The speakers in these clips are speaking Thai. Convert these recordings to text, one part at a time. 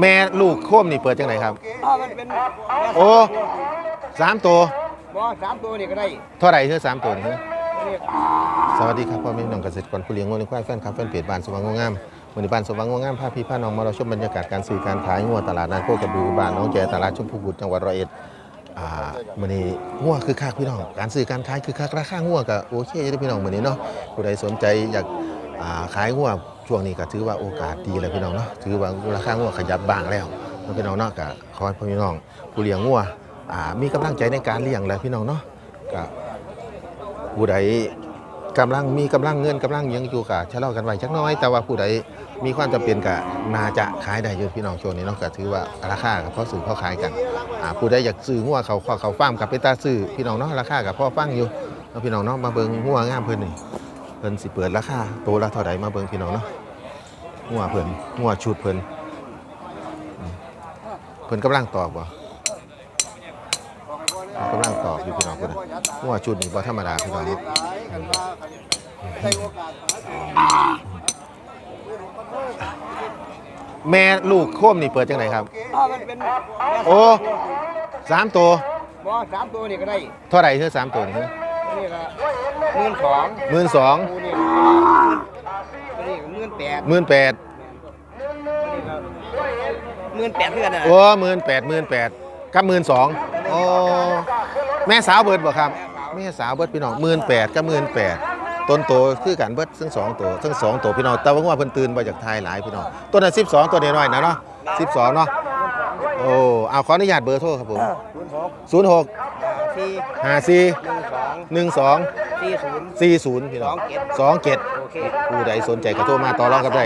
แม่ลูกโคมนี่เปิดจังไหนครับ อ๋อมันเป็นโอ้สามตัว บ่สามตัวนี่ก็ได้เท่าไหร่คือสามตัวนี่คือนี่สวัสดีครับพ่อแม่พี่น้องเกษตรกรผู้เลี้ยงงูในควายแฟนคลับแฟนเพจบ้านสว่างงามวันนี้บ้านสว่างงามพาพี่พาน้องมาเราชมบรรยากาศการซื้อการขายงัวตลาดนัดโคกระบือบ้านน้องแจตลาดชมพูบุตรจังหวัดร้อยเอ็ดอ่าวันนี้งัวคือคักพี่น้องการซื้อการขายคือคักราคางัวก็โอเคอยู่เด้อพี่น้องวันนี้เนาะผู้ใดสนใจอยากอ่าขายงัว ช่วงนี้ก็ถือว่าโอกาสดีเลยพี่น้องเนาะถือว่าราคางัวขยับบ้างแล้วพี่น้องเนาะก็ขอให้พี่น้องผู้เลี้ยงงัวอ่ามีกำลังใจในการเลี้ยงแล้วพี่น้องเนาะก็ผู้ใดกำลังมีกำลังเงินกำลังยังอยู่กะชะลอกันไว้จักน้อย แต่ว่าผู้ใดมีความจำเป็นกะน่าจะขายได้อยู่พี่น้องช่วงนี้เนาะก็ถือว่าราคากับพ่อซื้อพ่อขายกันอ่าผู้ใดอยากซื้อหัวเขาเขาเขาฟาร์มกับไปตาซื้อพี่น้องเนาะราคากับพ่อฟังอยู่พี่น้องเนาะมาเบิ่งหัวงามเพิ่นนี่ พิ่นสิเปิดราคาตัวละเท่าใดมาเบิ่งพี่น้องเนาะหัวเพิ่นหัวชุดเพิ่นอืมเพิ่นกำลังตอบบ่เพิ่นกำลังตอบอยู่พี่น้องเพิ่นน่ะหัวชุดนี่บ่ธรรมดาพี่น้องแม่ลูกโคมนี่เปิดจังไหนครับอ๋อมันเป็นโอ้สามตัวบ่สามตัวนี่ก็ได้เท่าไหร่คือสามตัวนี่คือนี่ก็ หมื่นสองหมื่นสองกูนี่ตัวนี้ก็หมื่นแปดหมื่นแปดนี่ก็หมื่นแปดเพื่อนน่ะโอ้หมื่นแปดหมื่นแปดกับหมื่นสองโอ้แม่สาวเบิดบ่ครับแม่สาวเบิดพี่น้องหมื่นแปดกับหมื่นแปดต้นโตคือกันเบิดทั้งสองตัวทั้งสองตัวพี่น้องแต่ว่าว่าเพิ่นตื่นมาจากไทยหลายพี่น้องตัวนั้นสิบสองตัวน้อยๆนะเนาะสิบสองเนาะโอ้เอาขออนุญาตเบอร์โทรครับผมศูนย์หกศูนย์หกสี่ห้าสี่หนึ่งสองหนึ่งสอง สี่ศูนย์40พี่น้องสองเจ็ด27โอเคผู้ใดสนใจก็โทรมาต่อรองกับได้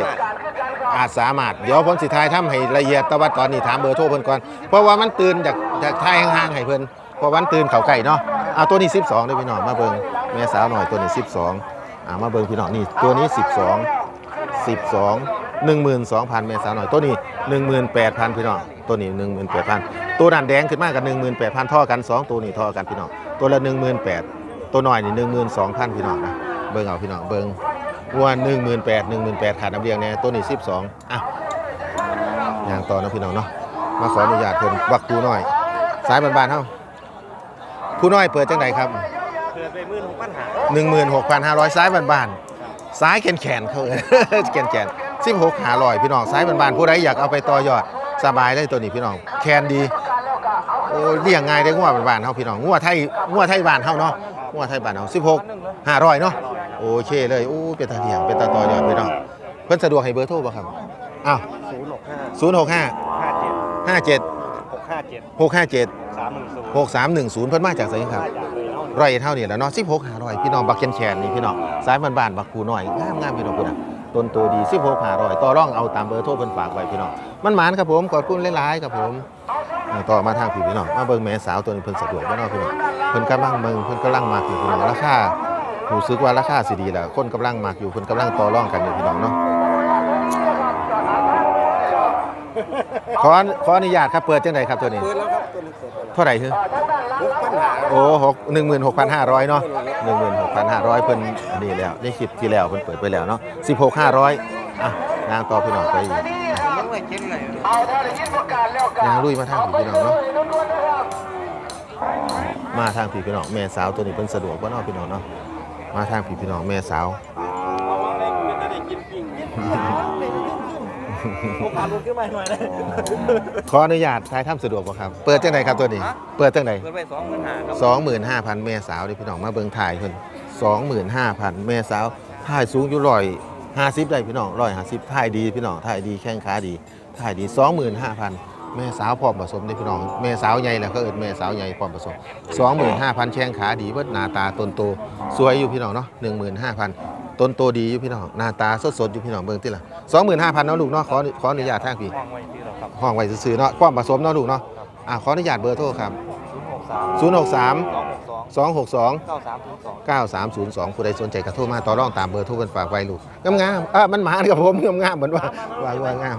อาจสามารถเดี๋ยวผมสิทายทำให้ละเอียดแต่ว่าตอนนี้ถามเบอร์โทรเพิ่นก่อนเพราะว่ามันตื่นจากจากทายห่างๆให้เพิ่นเพราะวันตื่นเขาไก่เนาะเอาตัวนี้ 12เด้อพี่น้องมาเบิ่งแม่สาวหน่อยตัวนี้ 12อ่ามาเบิ่งพี่น้องนี่ตัวนี้ 12 12 12,000แม่สาวหน่อยตัวนี้ 18,000พี่น้องตัวนี้ 18,000ตัวนั้นแดงขึ้นมากับ18,000ท่อกันสองตัวนี้ท่อกันพี่น้องตัวละ18,000 ตัวหน้อยนี่12,000พี่น้องนะเบิ่งเอาพี่น้องเบิ่งวัว18,000 18,000ขาดน้ำเลี้ยงแน่ตัวนี้12อะอย่างต่อนะพี่น้องเนาะมาขออนุญาตเพิ่นบักตูน้อย สายบานๆเฮาผู้น้อยเปิดจังไดครับเกิดไปหมื่นหกพันห้า16,500สายบานๆสายแขนๆเขาเอิ้นแขนๆ16 500พี่น้องสายบานๆผู้ใดอยากเอาไปต่อยอดสบายเลยตัวนี้พี่น้องแคนดีโอ้เลี้ยงง่ายได้งัวบานๆเฮาพี่น้องงัวไทยงัวไทยบานเฮาเนาะ งัวไทยบ้านเฮา16 500เนาะโอเคเลยโอ้เป็นตาเลี้ยงเป็นตาต่อยอดพี่น้องเพิ่นสะดวกให้เบอร์โทรบ่ครับอ้าวศูนย์หกห้า065ห้าเจ็ด57หกห้าเจ็ด657สามหนึ่งศูนย์6310เพิ่นมาจากไสครับร้อยเอ็ดเท่านี่แหล้วเนาะ16 500พี่น้องบักแคนแคนนี่พี่น้องสายบ้านๆบักคูน้อยงามงามพี่น้องพุ่นน่ะต้นโตดี16 500ต่อรองเอาตามเบอร์โทรเพิ่นฝากไว้พี่น้องมันหมานครับผมขอบคุณหลายๆครับผมอ่า ต่อมาทางพี่พี่น้องมาเบิ่งแม่สาวตัวนี้เพิ่นสะดวกบ่เนาะพี่น้องเพิ่นกำลังเบิ่งเพิ่นกำลังมักอยู่พี่น้องราคารู้สึกว่าราคาสิดีแล้วคนกำลังมักอยู่เพิ่นกำลังต่อรองกันอยู่พี่น้องเนาะขอขออนุญาตครับเปิดจังไดครับตัวนี้ เปิดแล้วครับตัวนี้เปิดเท่าไหร่คือหกพันหาโอ้หกหนึ่งหมื่นหกพันห้าร้อยเนาะหนึ่งหมื่นหกพันห้าร้อยเพิ่นอันนี้แล้วได้คลิปที่แล้วเพิ่นเปิดไปแล้วเนาะสิบหกห้าร้อยอะนางต่อพี่น้องไปอีก ไม่เจ๊งเลยนางลุยมาทางผีพี่น้องเนาะมาทางผีพี่น้องแม่สาวตัวนี้เพิ่นสะดวกบ่เนาะพี่น้องเนาะมาทางผีพี่น้องแม่สาวผมพาลูกขึ้นมาหน่อยนะขออนุญาตทายถ้ำสะดวกบ่ครับ เปิดจังไดครับตัวนี้ เปิดจังไดเปิดไปสองหมื่นหาครับสองหมื่นห้าพันแม่สาวนี่พี่น้องมาเบิ่งถ่ายเพิ่นสองหมื่นห้าพันแม่สาวถ่ายสูงอยู่ร้อย ห้าสิบได้พี่น้องร้อยห้าสิบถ่ายดีพี่น้องถ่ายดีแข้งขาดีถ่ายดีสองหมื่นห้าพันแม่สาวพร้อมผสมได้พี่น้องแม่สาวใหญ่แล้วก็เอิดแม่สาวใหญ่พร้อมผสมสองหมื่นห้าพันแข้งขาดีเบิดหน้าตาต้นโตสวยอยู่พี่น้องเนาะหนึ่งหมื่นห้าพันต้นโตดีอยู่พี่น้องหน้าตาสดสดๆอยู่พี่น้องเบิ่งติล่ะสองหมื่นห้าพันเนาะลูกเนาะขอขออนุญาตทางพี่วางไว้ที่เราครับห้องไว้ซื่อๆเนาะความผสมเนาะลูกเนาะอะขออนุญาตเบอร์โทรครับศูนย์หกสาม063สองหกสอง262เก้าสามศูนย์สอง9302ผู้ใดสนใจกระโทรมาต่อรองตามเบอร์โทรเพิ่นฝากไว้ลูกงามๆอะมันหมากับผมงามๆเหมือนว่าว่าว่างาม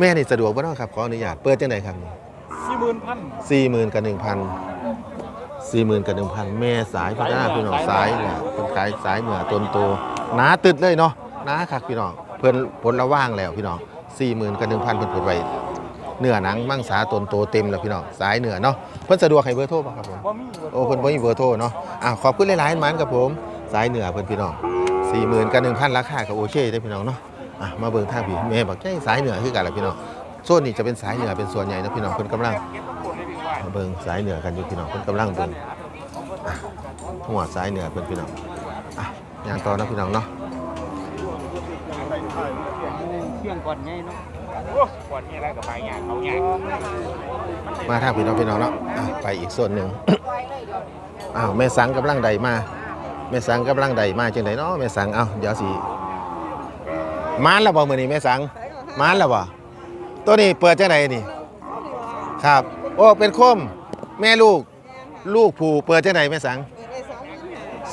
แม่นี่สะดวกบ่เนาะครับขออนุญาตเปิดจังไดครับสี่หมื่นพัน40,000กับ1,000 40,000กับ1,000แม่สายพัฒนาพี่น้องสายเนี่ยเพิ่นขายสายเหนือต้นโตหนาตึดเลยเนาะหนาคักพี่น้องเพิ่นผลละว่างแล้วพี่น้องสี่หมื่นกับหนึ่งพันเพิ่นเปิดไว้เนื้อหนังมังสาตนโตเต็มแล้วพี่น้องสายเนื้อเนาะเพิ่นสะดวกให้เบอร์โทรป่ะครับผมบ่มีโอ้เพิ่นบ่มีเบอร์โทรเนาะอะขอบคุณหลายๆหมันครับผม สายเหนือเพิ่นพี่น้อง40,000กับ1,000ราคาก็โอเคเด้อพี่น้องเนาะอะมาเบิ่งทางพี่แม่บอกใจสายเหนือคือกันล่ะพี่น้องโซนนี้จะเป็นสายเหนือเป็นส่วนใหญ่นะพี่น้องเพิ่นกำลังมาเบิ่งสายเหนือกันอยู่พี่น้องเพิ่นกำลังเบิ่งอะหัวสายเหนือเพิ่นพี่น้องอะย่างต่อนะพี่น้องเนาะเครื่องก่อนไงเนาะ ก่อนนี้อะไรกับไปงาเขางามาทางพี่น้องพี่น้องเนาะไปอีกโซนหนึ่งอ้าวแม่สังกำลังใดมาแม่สังกำลังใดมาจังไดเนาะแม่สังเอ้าเดี๋ยวสิมานแล้วบ่มื้อนี้แม่สังมานแล้วบ่ตัวนี้เปิดจังไดนี่ ครับ โอ้เป็นคมแม่ลูก ลูกผูเปิดจังไดแม่สัง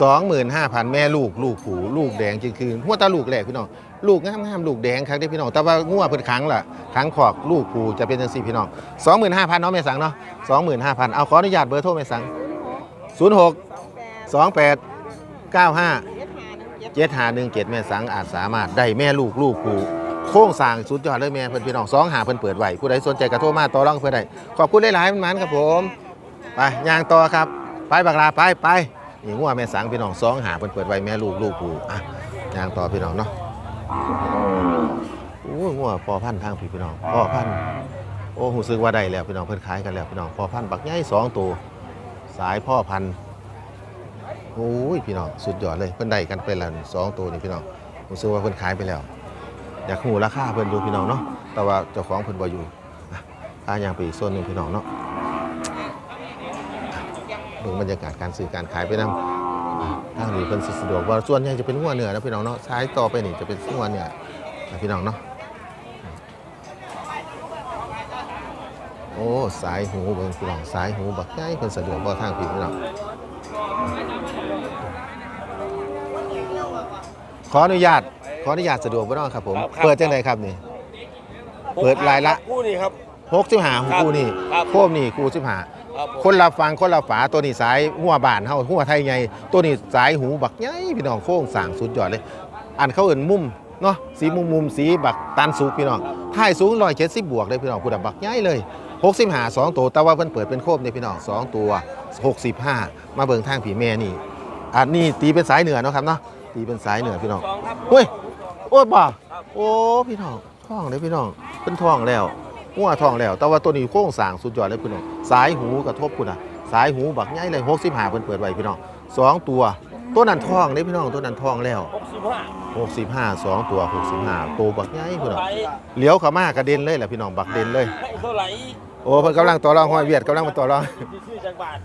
สองหมื่นห้าพันแม่ลูกลูกผูลูกแดงจริงคือหัวตาลูกแหลกพี่น้องลูกงามงามๆลูกแดงครับที่พี่น้องแต่ว่างัวเพิ่นขังล่ะขังขอกลูกผูจะเป็นจังซี่พี่น้องสองหมื่นห้าพันเนาะแม่สังเนาะสองหมื่นห้าพันเอาขออนุญาตเบอร์โทรแม่สังศูนย์หกสองแปดเก้าห้าเจ็ดหาหนึ่งเจ็ดแม่สังอาจสามารถได้แม่ลูกลูกผูโค้งสร้างสุดยอดเลยแม่เพิ่นพี่น้องสองหาเพิ่นเปิดไหวผู้ใดสนใจกระโทรมาต่อรองเพื่อได้ขอบคุณหลายๆมันๆครับผม ไปย่างต่อครับ ไปบักลาไปไป นี่งัวแม่สังพี่น้องสองหาเพิ่นเปิดไว้แม่ลูกลูกผูอะย่างต่อพี่น้องเนาะโอ้งัวพอพันธ์ทางพี่พี่น้องพ่อพันธ์โอ้หูซึกว่าได้แล้วพี่น้องเพิ่นขายกันแล้วพี่น้องพอพันธุ์บักใหญ่สองตัวสายพ่อพันธุ์โอ้ยพี่น้องสุดยอดเลยเพิ่นได้กันไปแล้วสองตัวนี่พี่น้องผมซื้อว่าเพิ่นขายไปแล้วอยากหูราคาเพิ่นอยู่พี่น้องเนาะแต่ว่าเจ้าของเพิ่นบ่อยู่อะพาย่างไปอีกโซนหนึ่งพี่น้องเนาะ เบิ่งบรรยากาศการซื้อการขายไปนำทางนี้เพิ่นสิสะดวกว่าส่วนใหญ่จะเป็นหัวเนื้อนะพี่น้องเนาะซ้ายต่อไปนี่จะเป็นหัวเนื้อนะพี่น้องเนาะโอ้สายหูเบิ่งพี่น้องสายหูบักใหญ่เพิ่นสะดวกบ่ทางพี่พี่น้องขออนุญาตขออนุญาตสะดวกบ่เน้องครับผมเปิดจังไดครับนี่ เปิดรายละ คู่นี่ครับ 65คู่นี่ครับ โคมนี่คู่15ครับผม คนละฟังคนละฝาตัวนี้สายหัวบ้านเฮาหัวไทยใหญ่ตัวนี้สายหูบักใหญ่พี่น้องโค้งสร้างสุดยอดเลย อันเขาเอิ้นมุมเนาะสีมุมมุมๆสีบักตันสุกพี่น้องท้ายสูง170บวกเลยพี่น้องพูดบักใหญ่เลย65สองตัวแต่ว่าเพิ่นเปิดเป็นโคมนี่พี่น้องสองตัว65มาเบิ่งทางผีแม่นี่อันนี้ตีเป็นสายเหนือเนาะครับเนาะตีเป็นสายเหนือพี่น้องสองครับเฮ้ยโอ้ยบ่าโอ้พี่น้องท้องเลยพี่น้องเป็นท้องแล้ว หัวทองแล้ว แต่ว่าตัวนี้โค้งสร้างสุดยอดเลยพี่น้องสายหูกระทบคุณอะสายหูบักใหญ่เลย65เพิ่นเปิดไว้พี่น้องสองตัวตัวนั้นทองเลยพี่น้องตัวนั้นทองแล้วหกสิบห้า65สองตัว 65 ตัวบักใหญ่พี่น้องไหลเลี้ยวเข้ามากระเด็นเลยแหละพี่น้องบักเด่นเลยเท่าไหร่โอ้เพิ่นกำลังต่อรองห้อยเวียดกำลังมาต่อรองที่ซื้อจากบาท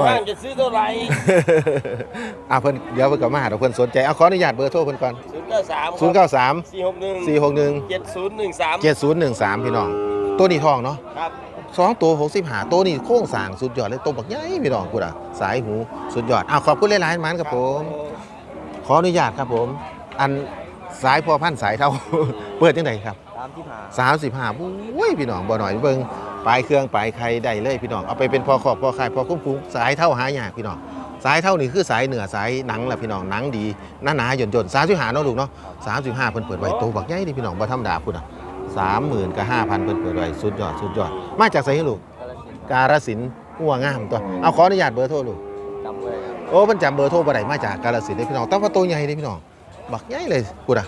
ห้างจะซื้อเท่าไหร่อะเพิ่นเดี๋ยวเพิ่นก็มาเดี๋ยวเพิ่นสนใจเอาขออนุญาตเบอร์โทรเพิ่นก่อน ศูนย์เก้าสาม093สี่หกหนึ่ง461เจ็ดศูนย์หนึ่งสาม7013พี่น้อง ตัวนี้ทองเนาะครับสองตัว65ตัวนี้โค้งสร้างสุดยอดเลยตัวบักใหญ่พี่น้องกูอะสายหูสุดยอดอ้าวขอบคุณหลายๆมันครับผม ขออนุญาตครับผม อันสายพอพันสายเท่าเปิดยังไงครับสามที่ผ่า35บุ้ยพี่น้องบ่หน่อยเบิ่งปลายเครื่องปลายใครได้เลยพี่น้องเอาไปเป็นพอขอบพอขายพอคุ้มคุ้มสายเท่าหายากพี่น้อง สายเท่านี่คือสายเหนือสายหนังแหละพี่น้องหนังดีหนาหนาหย่นหย่นสามสิบห้าเนาะลูกเนาะสามสิบห้าเพิ่นเปิดไว้ตัวบักใหญ่ดิพี่น้องบ่ธรรมดาพุ่นอะสามหมื่นกับห้าพันเพิ่นเปิดไว้สุดยอดสุดยอด มาจากไสให้ลูกกาฬสินธุ์หัวงามตัวเอาขออนุญาตเบอร์โทรลูกจำเลยครับโอ้เพิ่นจำเบอร์โทรบ่ได้มาจากกาฬสินธุ์เด้อพี่น้องแต่ว่าตัวใหญ่เด้อพี่น้องบักใหญ่เลยพุ่นอะ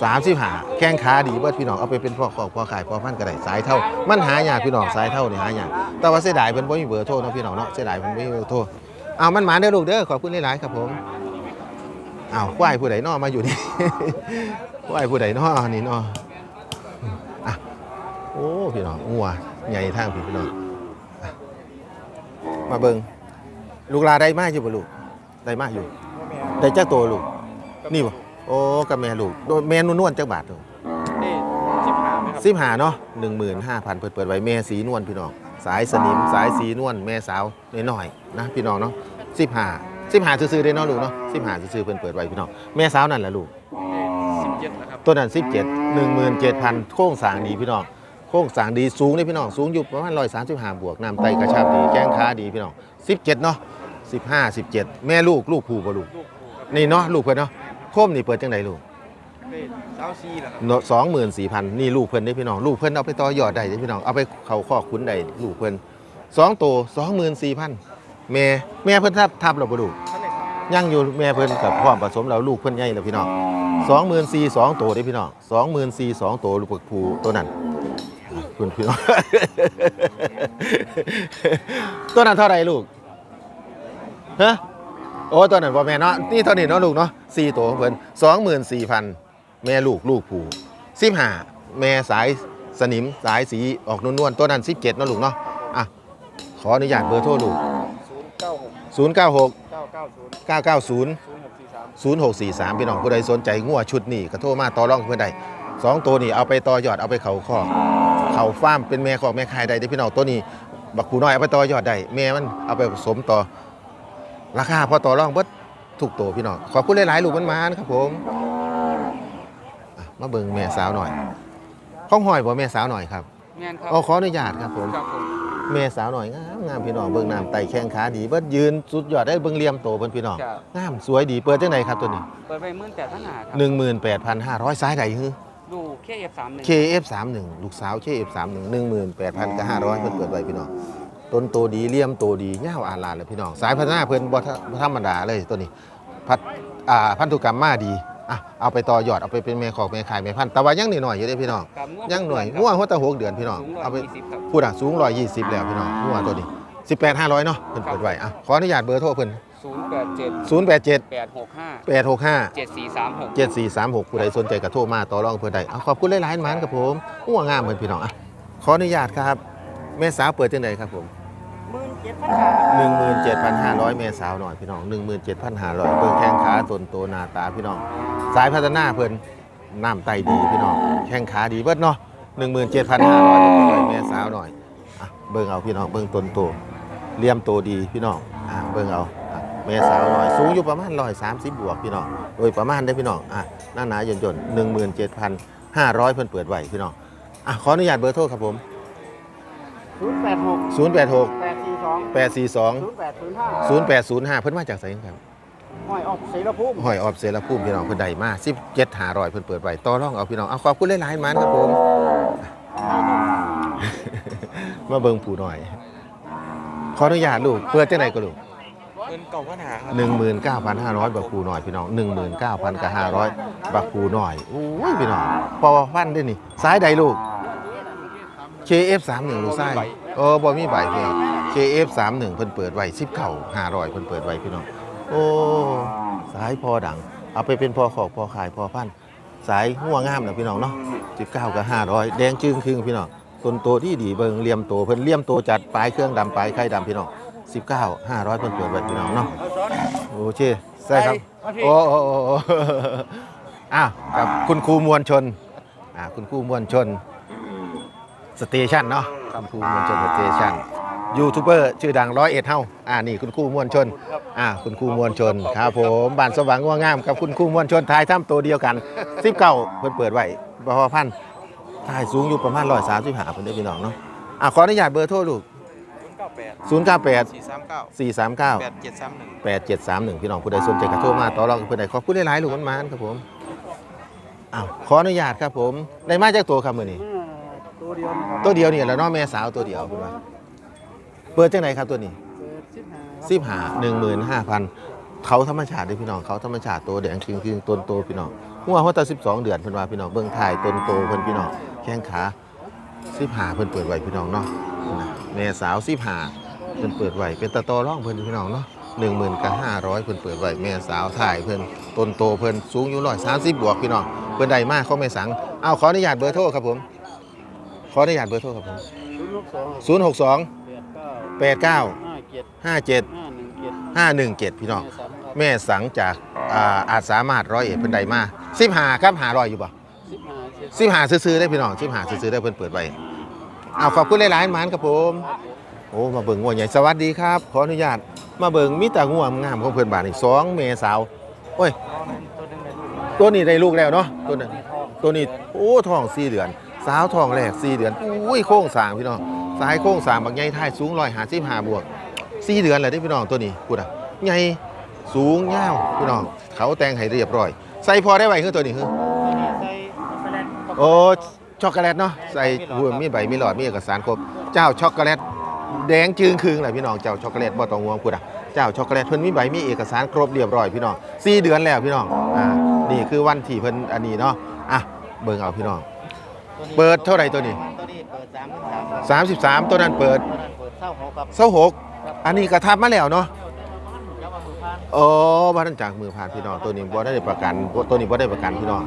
35แข้งขาดีเบิดพี่น้องเอาไปเป็นพ่อขอกพ่อขายพ่อพันธุ์ก็ได้สายเท่า มันหายากพี่น้องสายเท่านี่หายากแต่ว่าเสียดายเพิ่นบ่มีเบอร์โทรเนาะพี่น้องเนาะเสียดายเพิ่นบ่มีเบอร์โทร เอามันหมาเด้อลูกเด้อขอบคุณหลายๆครับผมอ้าวควายผู้ใดน้อมาอยู่นี่ ควายผู้ใดน้อนี่น้ออะโอ้พี่น้องงัวใหญ่ทางพี่พี่น้องอะมาเบิ่งลูกลาได้มาอยู่บ่ลูกได้มาอยู่ได้จักตัวลูก นี่บ่โอ้กับแม่ลูกโดยแม่นวลๆจักบาทลูกนี่สิบห้าไหมครับสิบหาเนาะหนึ่งหมื่นห้าพันเปิดเปิดไว้แม่สีนวลพี่น้อง สายสนิมสายสีนวลแม่สาวน้อยๆนะพี่น้องเนาะสิบหาสิบหาซื้อๆได้เนาะลูกเนาะสิบหาซื้อๆเพิ่นเปิดไว้พี่น้องแม่สาวนั่นแหละลูกสิบเจ็ดนะครับตัวนั้นสิบเจ็ดหนึ่งหมื่นเจ็ดพันโค้งสร้างดีพี่น้องโค้งสร้างดีสูงนี่พี่น้องสูงอยู่ประมาณร้อยสามสิบห้าบวกน้ำไตกระชับดีแก้งขาดีพี่น้องสิบเจ็ดเนาะสิบห้าสิบเจ็ดแม่ลูกลูกผูบ่ลูกลูกครูครับนี่เนาะลูกเพิ่นเนาะโค้มนี่เปิดจังไดลูก เป็นเช้าซีเหรอครับสองหมื่นสี่พันนี่ลูกเพิ่นได้พี่น้อง ลูกเพิ่นเอาไปต่อยอดได้เด้พี่น้อง เอาไปเขาข้อคุ้นได้ลูกเพิ่นสองตัวสองหมื่นสี่พันแม่แม่เพิ่นทับทับเราบ่ดูกท่านไหนครับยังอยู่แม่เพิ่นกับพร้อมผสมแล้วลูกเพิ่นใหญ่แล้วพี่น้องสองหมื่นสี่สองตัวได้พี่น้องสองหมื่นสี่สองตัวลูกผูตัวนั้นคุณพี่น้องตัวนั้นเท่าไหรลูกฮะโอ้ตัวนั้นบ่แม่เนาะนี่เท่านี้เนาะลูกเนาะสี่ตัวของเพิ่นสองหมื่นสี่พัน แม่ลูกลูกผูสิบห้าแม่สายสนิมสายสีออกนวลๆตัวนั้นสิบเจ็ดเนาะลูกเนาะอะขออนุญาตเบอร์โทรลูกศูนย์เก้าหกศูนย์เก้าหกเก้าเก้าศูนย์เก้าเก้าศูนย์ศูนย์หกสี่สาม0643พี่น้องผู้ใดสนใจงัวชุดนี้ก็โทรมาต่อรองเพื่อนใดสองตัวนี้เอาไปต่อยอดเอาไปเขาข้อเขาฟาร์มเป็นแม่ของแม่คายได้เด้อพี่น้องตัวนี้บักผูน้อยเอาไปต่อยอดได้แม่มันเอาไปผสมต่อราคาพอต่อรองเบิดถูกตัวพี่น้องขอบคุณหลายๆลูกมันมานะครับผมอะ มาเบิ่งแม่สาวหน่อยข้องหอยบ่แม่สาวหน่อยครับงานครับอ๋อขออนุญาตครับผมครับผมแม่สาวหน่อยงามงามพี่น้องเบิ่งน้ำไตแข้งขาดีเบิดยืนสุดยอดได้เบิ่งเหลี่ยมโตเพิ่นพี่น้องครับงามสวยดีเปิดจังไดครับตัวนี้เปิดไปหมื่นแปดพันหาครับ18,500สายใดฮือดูเคเอฟสามหนึ่ง KF31 ลูกสาว KF31 18,000กับ500เพิ่นเปิดไว้พี่น้องต้นโตดีเลี่ยมโตดียาวอาลานเลยพี่น้อง สายพัฒนาเพิ่นบ่ธรบ่ธรรมดาเลยตัวนี้ พัดอ่าพันธุกรรมมาดี อะเอาไปต่อยอดเอาไปเป็นแม่ขอกแม่ขายแม่พันธุ์แต่ว่ายังหน่อยๆอยู่เด้พี่น้องกับวยังหน่อยครับงัวหัวตะหกเดือนพี่น้องสูงร้อยเอาไปยี่สิบครับพูดอะสูง120แล้วพี่น้องงัวตัวนี้18,500เนาะเพิ่นเปิดไว้อะขออนุญาตเบอร์โทรเพิ่นศูนย์แปดเจ็ด087แปดหกห้า865เจ็ดสี่สามหกเจ็ดสี่สามหกผู้ใดสนใจกระโทรมาต่อรองเพื่อใดเอาขอบคุณหลายๆหมานครับผมอ้วงามเหมือนพี่น้องอะขออนุญาตครับ แม่สาวเปิดจังไดครับผมหมื่น เจ็ดพันหาหนึ่งหมื่นเจ็ดพันห้าร้อยแม่สาวหน่อยพี่น้องหนึ่งหมื่นเจ็ดพันห้าร้อยเพิ่งแข้งขาตนโตหนาตาพี่น้อง สายพัฒนาเพิ่นน้ำไตดีพี่น้อง แข้งขาดีเบิดเนาะหนึ่งหมื่นเจ็ดพันห้าร้อยแม่สาวหน่อยอะเบิ่งเอาพี่น้อง เบิ่งตนโตเลี่ยมโตดีพี่น้องอะเบิ่งเอาอะแม่สาวหน่อย สูงอยู่ประมาณร้อยสามสิบบวกพี่น้อง โดยประมาณได้อพี่น้องอะหน้าหนาหย่นหย่นหนึ่งหมื่นเจ็ดพันห้าร้อยเพิ่นเปิดไว้พี่น้องอะขออนุญาตเบอร์โทรครับผมศูน ย์แปดหกศูนย์แปดหกแปดสี่สองแปดสี่สองศูนย์แปดศูนย์ห้าศูนย์แปดศูนย์ห้าเพิ่นมาจากไสครับห้อยออกเสรภูมิหอยออบเซรภูมิพี่น้องเพิ่นได้มา17หารอยเพิ่นเปิดไว้ต่อรองเอาพี่น้องเอาขอบคุณหลายๆหมันครับผม มาเบิ่งผู้หน่อย ขออนุญาตลูกเปิดจังไดก็ลูก เงินเก่าพันหาครับ19,500 บักผู้หน่อยพี่น้อง 19,000กับ500 บักผู้หน่อยโอ้ยพี่น้องพอพันเด้อนี่ซ้ายใดลูก KF31 ลูกซ้ายเออบ่มีใบพี่น้อง KF31 เพิ่นเปิดไว้19 500เพิ่นเปิดไว้พี่น้องโอ้สายพอดัง เอาไปเป็นพอขอกพอขายพอพันธุ์สายหัวงามนะพี่น้องเนาะ19กับ500 แดงจึงครึ่งพี่น้องต้นโตที่ดีเบิงเหลี่ยมโตเพิ่นเหลี่ยมโตจัดปลายเครื่องดำปลายไข่ดำพี่น้อง19 500เพิ่นเปิดไว้พี่น้องเนาะโอเคใช่ครับโอ้โอ้โอ้โอ้อ้าวกับคุณครูมวลชนอ่าคุณครูมวลชนสเตชันเนาะคุณครูมวลชนสเตชัน ยูทูบเบอร์ชื่อดังร้อยเอ็ดเฮาอ่านี่คุณครูมวลชนอ่าคุณครูมวลชนครับผมบ้านสว่างง่วงงามกับคุณครูมวลชนทายถ้ำตัวเดียวกันสิบเก้าเพิ่นเปิดไว้บพอพันทายสูงอยู่ประมาณร้อยสามสิบห้าเพิ่นได้พี่น้องเนาะอ่าขออนุญาตเบอร์โทรลูกศูนย์เก้าแปดศูนย์เก้าแปดสี่สามเก้าสี่สามเก้าแปดเจ็ดสามหนึ่งแปดเจ็ดสามหนึ่งพี่น้องผู้ใดสนใจกระโทรมาต่อรองกับผู้ใดขอบคุณหลายๆลูกมันมานครับผมอ้าวขออนุญาตครับผมได้มาจากตัวครับมือนี้ตัวเดียวนะครับตัวเดียวเนี่ยแล้วเน้องแม่สาวตัวเดียวคุณว่า เปิดจังไหนครับตัวนี้เปิดสิบห้าสิบหาหนึ่งหมื่นห้าพันเขาธรรมชาติเด้อพี่น้องเขาธรรมชาติตัวแดงจริงจริงๆต้นโตพี่น้องหัวเขาแต่สิบสองเดือนเพิ่นว่าพี่น้องเบื้องท้ายต้นโตเพิ่นพี่น้องแข้งขาสิบหาเพิ่นเปิดไว้พี่น้องเนาะนะแม่สาวสิบหาเพิ่นเปิดไว้เป็นตะตอร่องเพิ่นพี่น้องเนาะหนึ่งหมื่นกับห้าร้อยเพิ่นเปิดไว้แม่สาวถ่ายเพิ่นต้นโตเพิ่นสูงอยู่ร้อยสามสิบบวกพี่น้องเพิ่นได้มากเขาไม่สังเอาขออนุญาตเบอร์โทรครับผมขออนุญาตเบอร์โทรครับผมศูนย์หกสองศูนย์หกสอง แปดเก้าแปดเก้าห้าเจ็ดห้าเจ็ดห้าหนึ่งเจ็ดห้าหนึ่งเจ็ดพี่น้อง แม่สามครับแม่สังจากอ่าอาจสามารถร้อยเอ็ดเป็นใดมาสิบหาครับหาร้อยอยู่ป่ะสิบห้าเจ็ดสิบหาซื้อๆได้พี่น้องสิบหาซื้อๆได้เพิ่นเปิดไว้เอาขอบคุณหลายๆหมานครับผม โอ้มาเบิ่งงัวใหญ่สวัสดีครับ ขออนุญาตมาเบิ่งมีแต่งัวงามของเพิ่นบาทนี่สองเมสาวโอ้ยตัวหนึงได้ลูกตัวนี้ได้ลูกแล้วเนาะตัวนั้นตัวนี้โอ้ท้องสี่เดือน สาวท้องแรกสี่เดือนอุ้ยโค้งสร้างพี่น้อง สายโค้งสางบักใหญ่ท้ายสูงร้อยหาสิบห้าบวกสี่เดือนเลยได้พี่น้องตัวนี้พูดอะใหญ่สูงยาวพี่น้อง เขาแต่งให้เรียบร้อย ใส่พอได้ไหวคือตัวนี้คือโอ้ช็อกโกแลตเนาะใส่บัวมีใบมีหลอดมีเอกสารครบเจ้าช็อกโกแลตแดงจึงคืงเลยพี่น้องเจ้าช็อกโกแลตบ่ต้องห่วงพูดอะเจ้าช็อกโกแลตเพิ่นมีใบมีเอกสารครบเรียบร้อยพี่น้องสี่เดือนแล้วพี่น้องอ่านี่คือวันที่เพิ่นอันนี้เนาะอะเบิ่งเอาพี่น้อง เปิดเท่าไหร่ตัวนี้ ตัวนี้เปิดสามพันสามครับ33 ตัวนั้นเปิดตัวนั้นเปิดเศร้าหกครับเศร้าหกอันนี้กระทับมาแล้วเนาะแล้วมามือพันโอ้บ้านจากมือผ่านพี่น้องตัวนี้บ่ได้ประกันตัวนี้บ่ได้ประกันพี่น้อง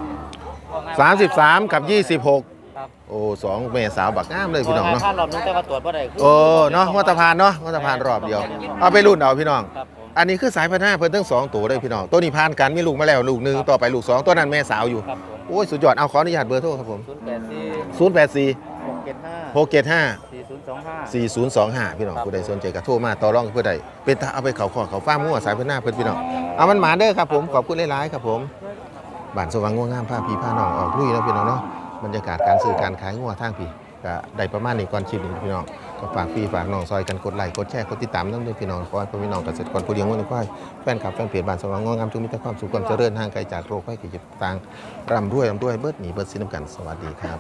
33 กับ 26 ครับโอ้สองแม่สาวบักงามเลยพี่น้องเนาะค่ารอบนึงแต่ว่าตรวจบ่ได้คืโอ้เนาะมาตรพานเนาะมาตรพานรอบเดียว เอาไปรุ่นเอาพี่น้อง ครับผมอันนี้คือสายพันธุ์ห้าเพิ่นทั้งสองตัวเลยพี่น้อง ตัวนี้ผ่านกันมีลูกมาแล้วลูกหนึ่งต่อไปลูกสองตัวนั้นแม่สาวอยู่ ครับผม โอ้ยสุดยอดเอาขออนุญาตเบอร์โทรครับผมศูนย์แปดสี่084 หกเจ็ดห้า675 สี่ศูนย์สองห้า 4025 พี่น้องครับผู้ใดสนใจก็โทรมาต่อรองเพื่อใดเป็นตาเอาไปเขาขอเขาฟ้ามั่วสายพันธุ์หน้าเพิ่นพี่น้องเอามันหมาเด้อครับผมขอบคุณหลายๆครับผมบ้านสว่างง่วงงามพาพี่พาน้องออกลุยเนาะพี่น้องเนาะบรรยากาศการซื้อการขายงัวทางพี่ก็ได้ประมาณนี้ก่อนคลิปนี้พี่น้อง ก็ฝากพี่ฝากน้องซอยกันกดไลค์กดแชร์กดติดตามน้ำด้วยพี่น้องขอให้พี่น้องเกษตรกรผู้เลี้ยงวัวควายแฟนคลับแฟนเพจบ้านสว่างง่วงงามจงมีแต่ความสุขความเจริญห่างไกลจากโรคภัยเก็บต่างร่ำรวยร่ำรวยเบิดหนีเบิดสินนำกันสวัสดีครับ